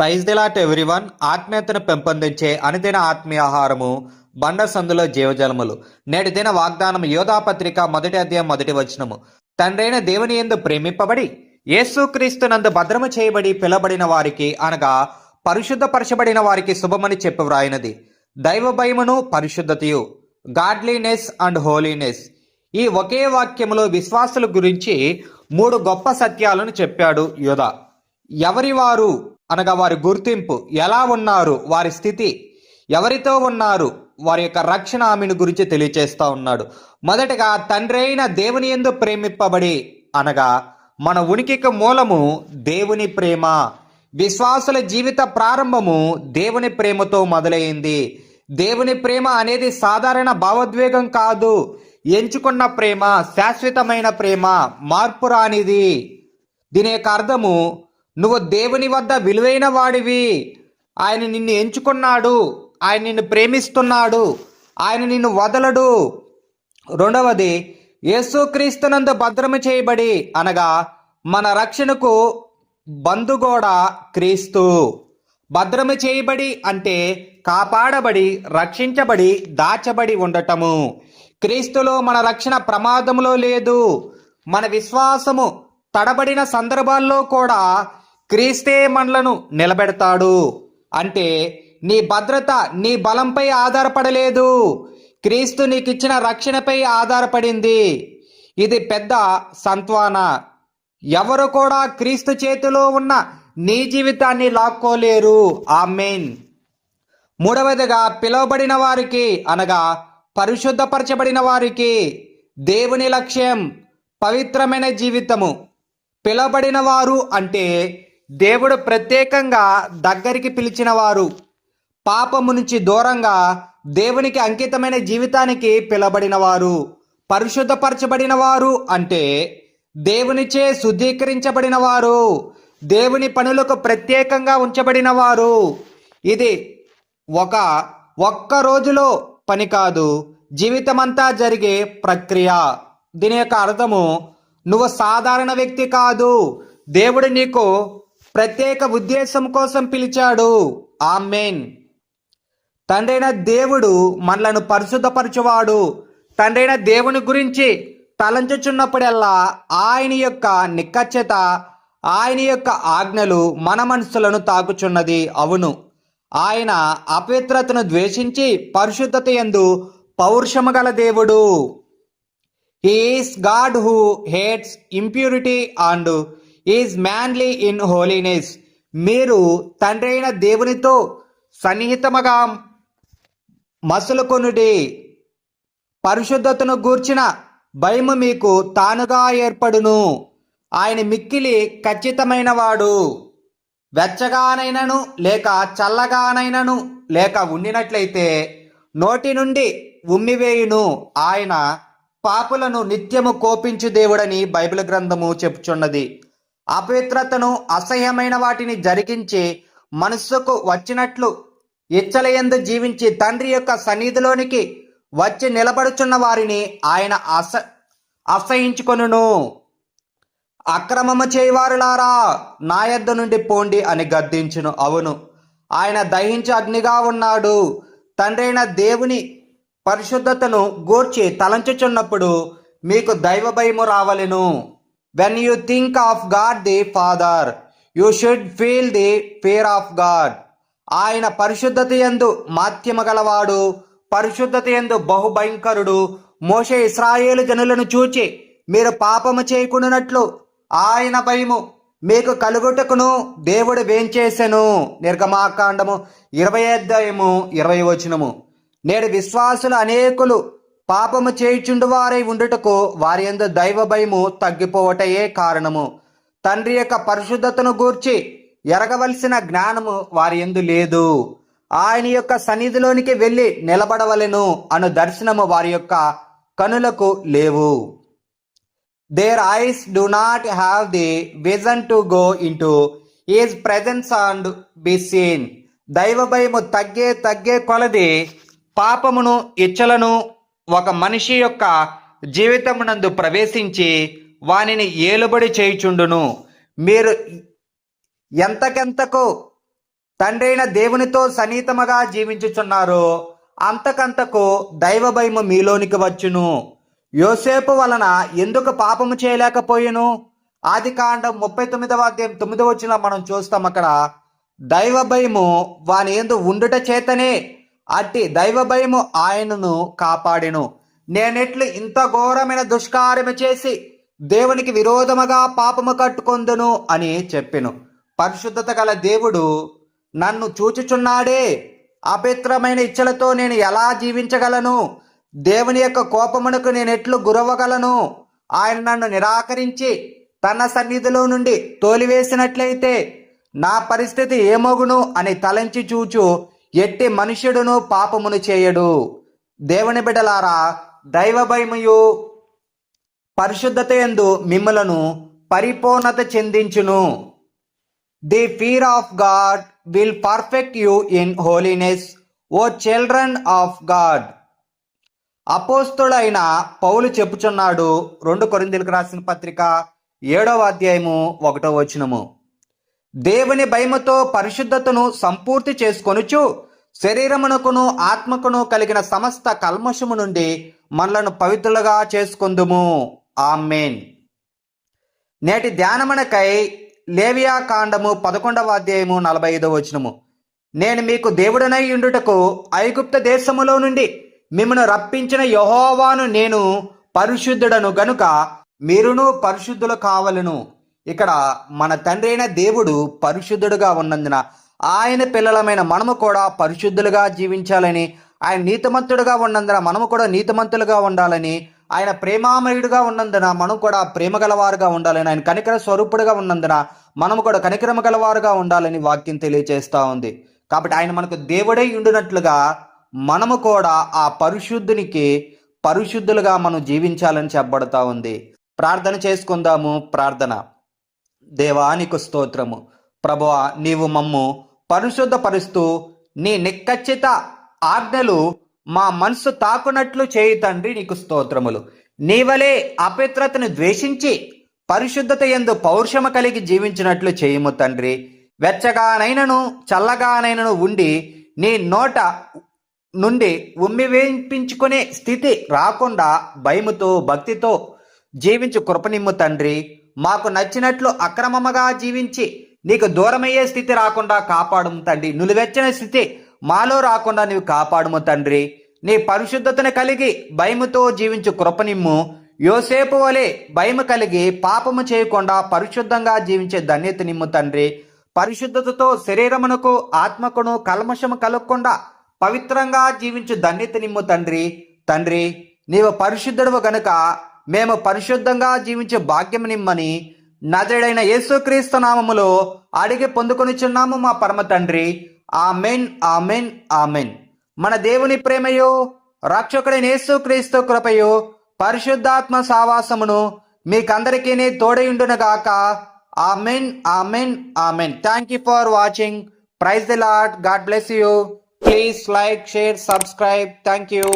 Praise దిలాట్ everyone. ఆత్మీయతను పెంపొందించే అనుదిన ఆత్మీయాహారము బండ సందులో జీవజలములు. నేటి దిన వాగ్దానం యోధాపత్రిక మొదటి అధ్యాయం మొదటి వచనము. తండ్రైన దేవుని ఎందు ప్రేమింపబడి యేసుక్రీస్తునందు భద్రము చేయబడి పిలబడిన వారికి అనగా పరిశుద్ధపరచబడిన వారికి శుభమని చెప్పి వ్రాయినది. దైవ భయమును పరిశుద్ధతయు గాడ్లీనెస్ అండ్ హోలీనెస్. ఈ ఒకే వాక్యములో విశ్వాసుల గురించి మూడు గొప్ప సత్యాలను చెప్పాడు యోధ. ఎవరి వారు? అనగా వారి గుర్తింపు. ఎలా ఉన్నారు? వారి స్థితి. ఎవరితో ఉన్నారు? వారి యొక్క రక్షణ ఆమెను గురించి తెలియచేస్తూ ఉన్నాడు. మొదటగా తండ్రి అయిన దేవుని ఎందు ప్రేమిప్పబడి అనగా మన ఉనికికి మూలము దేవుని ప్రేమ. విశ్వాసుల జీవిత ప్రారంభము దేవుని ప్రేమతో మొదలైంది. దేవుని ప్రేమ అనేది సాధారణ భావోద్వేగం కాదు. ఎంచుకున్న ప్రేమ శాశ్వతమైన ప్రేమ మార్పు రానిది. దీని యొక్క అర్థము నువ్వు దేవుని వద్ద విలువైన వాడివి. ఆయన నిన్ను ఎంచుకున్నాడు. ఆయన నిన్ను ప్రేమిస్తున్నాడు. ఆయన నిన్ను వదలడు. రెండవది యేసుక్రీస్తునందు భద్రము చేయబడి అనగా మన రక్షణకు బంధుగోడ క్రీస్తు. భద్రము చేయబడి అంటే కాపాడబడి రక్షించబడి దాచబడి ఉండటము. క్రీస్తులో మన రక్షణ ప్రమాదంలో లేదు. మన విశ్వాసము తడబడిన సందర్భాల్లో కూడా క్రీస్తే మనలను నిలబెడతాడు. అంటే నీ భద్రత నీ బలంపై ఆధారపడలేదు. క్రీస్తు నీకిచ్చిన రక్షణపై ఆధారపడింది. ఇది పెద్ద సంత్వాన. ఎవరు కూడా క్రీస్తు చేతిలో ఉన్న నీ జీవితాన్ని లాక్కోలేరు. ఆ మెయిన్ మూడవదిగా పిలువబడిన వారికి అనగా పరిశుద్ధపరచబడిన వారికి దేవుని లక్ష్యం పవిత్రమైన జీవితము. పిలబడిన వారు అంటే దేవుడు ప్రత్యేకంగా దగ్గరికి పిలిచిన వారు పాపము నుంచి దూరంగా దేవునికి అంకితమైన జీవితానికి పిలబడిన వారు పరిశుద్ధపరచబడిన వారు అంటే దేవునిచే శుద్ధీకరించబడిన వారు దేవుని పనులకు ప్రత్యేకంగా ఉంచబడిన వారు ఇది ఒక ఒక్క రోజులో పని కాదు జీవితమంతా జరిగే ప్రక్రియ. దీని యొక్క అర్థము నువ్వు సాధారణ వ్యక్తి కాదు. దేవుడు నీకు ప్రత్యేక ఉద్దేశం కోసం పిలిచాడు. ఆమెన్. తండ్రైన దేవుడు మనలను పరిశుద్ధపరచువాడు. తండ్రైన దేవుని గురించి తలంచుచున్నప్పుడల్లా ఆయన యొక్క నిక్కచ్చత ఆయన యొక్క ఆజ్ఞలు మన మనసులను తాకుచున్నది. అవును. ఆయన అపవిత్రతను ద్వేషించి పరిశుద్ధత ఎందు పౌరుషము గల దేవుడు. His God who hates impurity and is manly in holiness మీరు తండ్రి అయిన దేవునితో సన్నిహితముగా మసులుకొనుడి. పరిశుద్ధతను గూర్చిన భయము మీకు తానుగా ఏర్పడును. ఆయన మిక్కిలి ఖచ్చితమైన వాడు వెచ్చగానైనను లేక చల్లగానైనను లేక ఉండినట్లయితే నోటి నుండి ఉమ్మివేయును. ఆయన పాపులను నిత్యము కోపించు దేవుడని బైబిల్ గ్రంథము చెప్పుచున్నది. అపవిత్రతను అసహ్యమైన వాటిని జరిగించి మనస్సుకు వచ్చినట్లు ఇచ్చలయందు జీవించి తండ్రి యొక్క సన్నిధిలోనికి వచ్చి నిలబడుచున్న వారిని ఆయన అస అసహించుకొనును. అక్రమము చేయవారులారా నా యొద్ద నుండి పోండి అని గద్దించును. అవును ఆయన దహించి అగ్నిగా ఉన్నాడు. తండ్రైన దేవుని పరిశుద్ధతను గూర్చి తలంచుచున్నప్పుడు మీకు దైవ భయము రావలెను. When you think of God the Father you should feel the fear of God ఆయన పరిశుద్ధత ఎందు మాధ్యమ గలవాడు పరిశుద్ధత ఎందు బహుభయంకరుడు. మోషే ఇస్రాయేలు జనులను చూచి మీరు పాపము చేయకుండానట్లు ఆయన భయము మీకు కలుగుటకును దేవుడు వేంచేసెను నిర్గమాకాండము ఇరవై అధ్యాయము ఇరవై వచనము. నేడు విశ్వాసులు అనేకులు పాపము చేయుచుండు వారై ఉండుటకు వారి యందు దైవ భయము తగ్గిపోవటయే కారణము. తండ్రి యొక్క పరిశుద్ధతను గూర్చి ఎరగవలసిన జ్ఞానము వారి ఎందు లేదు. ఆయన యొక్క సన్నిధిలోనికి వెళ్ళి నిలబడవలెను అను దర్శనము వారి యొక్క కనులకు లేవు. Their eyes do not have the vision to go into his presence and be seen దైవ భయము తగ్గే తగ్గే కొలది పాపమును ఇచ్చలను ఒక మనిషి యొక్క జీవితమునందు ప్రవేశించి వానిని ఏలుబడి చేయుచుండును. మీరు ఎంతకెంతకు తండ్రైన దేవునితో సన్నిహితముగా జీవించుచున్నారో అంతకంతకు దైవ భయము మీలోనికి వచ్చును. యోసేపు వలన ఎందుకు పాపము చేయలేకపోయాను? ఆది కాండం ముప్పై తొమ్మిదవ అధ్యాయం తొమ్మిదవ వచ్చిన మనం చూస్తాం అక్కడ దైవ భయము వాని ఎందు ఉండుట చేతనే అట్టి దైవ భయము ఆయనను కాపాడెను. నేనెట్లు ఇంత ఘోరమైన దుష్కార్యము చేసి దేవునికి విరోధముగా పాపము కట్టుకొందును అని చెప్పెను. పరిశుద్ధత గల దేవుడు నన్ను చూచుచున్నాడే. అపవిత్రమైన ఇచ్చలతో నేను ఎలా జీవించగలను? దేవుని యొక్క కోపమునకు నేను ఎట్లు గురవగలను ఆయన నన్ను నిరాకరించి తన సన్నిధిలో నుండి తోలివేసినట్లయితే నా పరిస్థితి ఏమోగును అని తలంచి చూచు. ఎట్టి మనుష్యుడును పాపమును చేయడు. దేవుని బిడ్డలారా దైవ భయముయు పరిశుద్ధత ఎందు మిమ్మలను పరిపూర్ణత చెందించును. The fear of God will perfect you in holiness O children of God అపోస్తుడైన పౌలు చెప్పుచున్నాడు రెండు కొరిందులకు రాసిన పత్రిక ఏడవ అధ్యాయము ఒకటో వచనము. దేవుని భయముతో పరిశుద్ధతను సంపూర్తి చేసుకొనుచు శరీరమునకును ఆత్మకును కలిగిన సమస్త కల్మషము నుండి మనలను పవిత్రులుగా చేసుకుందుము. ఆమెన్. నేటి ధ్యానమునకై లేవియా కాండము పదకొండవ అధ్యాయము నలభై ఐదవ వచనము. నేను మీకు దేవుడనై ఉండుటకు ఐగుప్త దేశములో నుండి మిమ్మను రప్పించిన యహోవాను నేను పరిశుద్ధుడను గనుక మీరును పరిశుద్ధులు కావలను. ఇక్కడ మన తండ్రి అయిన దేవుడు పరిశుద్ధుడుగా ఉన్నందున ఆయన పిల్లలమైన మనము కూడా పరిశుద్ధులుగా జీవించాలని ఆయన నీతిమంతుడుగా ఉన్నందున మనము కూడా నీతిమంతులుగా ఉండాలని ఆయన ప్రేమామయుడుగా ఉన్నందున మనం కూడా ప్రేమ గలవారుగా ఉండాలని ఆయన కనికర స్వరూపుడుగా ఉన్నందున మనము కూడా కనికరమ గలవారుగా ఉండాలని వాక్యం తెలియజేస్తూ ఉంది. కాబట్టి ఆయన మనకు దేవుడై ఉండినట్లుగా మనము కూడా ఆ పరిశుద్ధునికి పరిశుద్ధులుగా మనం జీవించాలని చెప్పబడతా ఉంది. ప్రార్థన చేసుకుందాము ప్రార్థన. దేవానికి స్తోత్రము. ప్రభువా నీవు మమ్ము పరిశుద్ధపరుస్తూ నీ నిక్కచ్చిత ఆజ్ఞలు మా మనసు తాకునట్లు చేయి తండ్రి నీకు స్తోత్రములు. నీవలే అపవిత్రతను ద్వేషించి పరిశుద్ధత ఎందు పౌరుషము కలిగి జీవించినట్లు చేయము తండ్రి. వెచ్చగానైనను చల్లగానైనను ఉండి నీ నోట నుండి ఉమ్మివేయించుకునే స్థితి రాకుండా భయముతో భక్తితో జీవించు కృపనిమ్ము తండ్రి. మాకు నచ్చినట్లు అక్రమముగా జీవించి నీకు దూరమయ్యే స్థితి రాకుండా కాపాడుము తండ్రి. నులివెచ్చని స్థితి మాలో రాకుండా నీవు కాపాడుము తండ్రి. నీ పరిశుద్ధతను కలిగి భయముతో జీవించు కృపనిమ్ము. యోసేపు వలె భయము కలిగి పాపము చేయకుండా పరిశుద్ధంగా జీవించే ధన్యత నిమ్ము తండ్రి. పరిశుద్ధతతో శరీరమునకు ఆత్మకును కల్మషము కలగకుండా పవిత్రంగా జీవించు ధన్యత నిమ్ము తండ్రి. తండ్రి నీవు పరిశుద్ధుడు గనుక మేము పరిశుద్ధంగా జీవించే భాగ్యం నిమ్మని నజడైన యేసుక్రీస్తు నామములో అడిగి పొందుకొనిచున్నాము మా పరమ తండ్రి. Amen amen amen. మన దేవుని ప్రేమయో రక్షకుడైన యేసుక్రీస్తు కృపయో పరిశుద్ధాత్మ సావాసమును మీకందరికీ తోడయుండునగాక amen amen amen. Thank you for watching praise the lord God bless you please like share subscribe thank you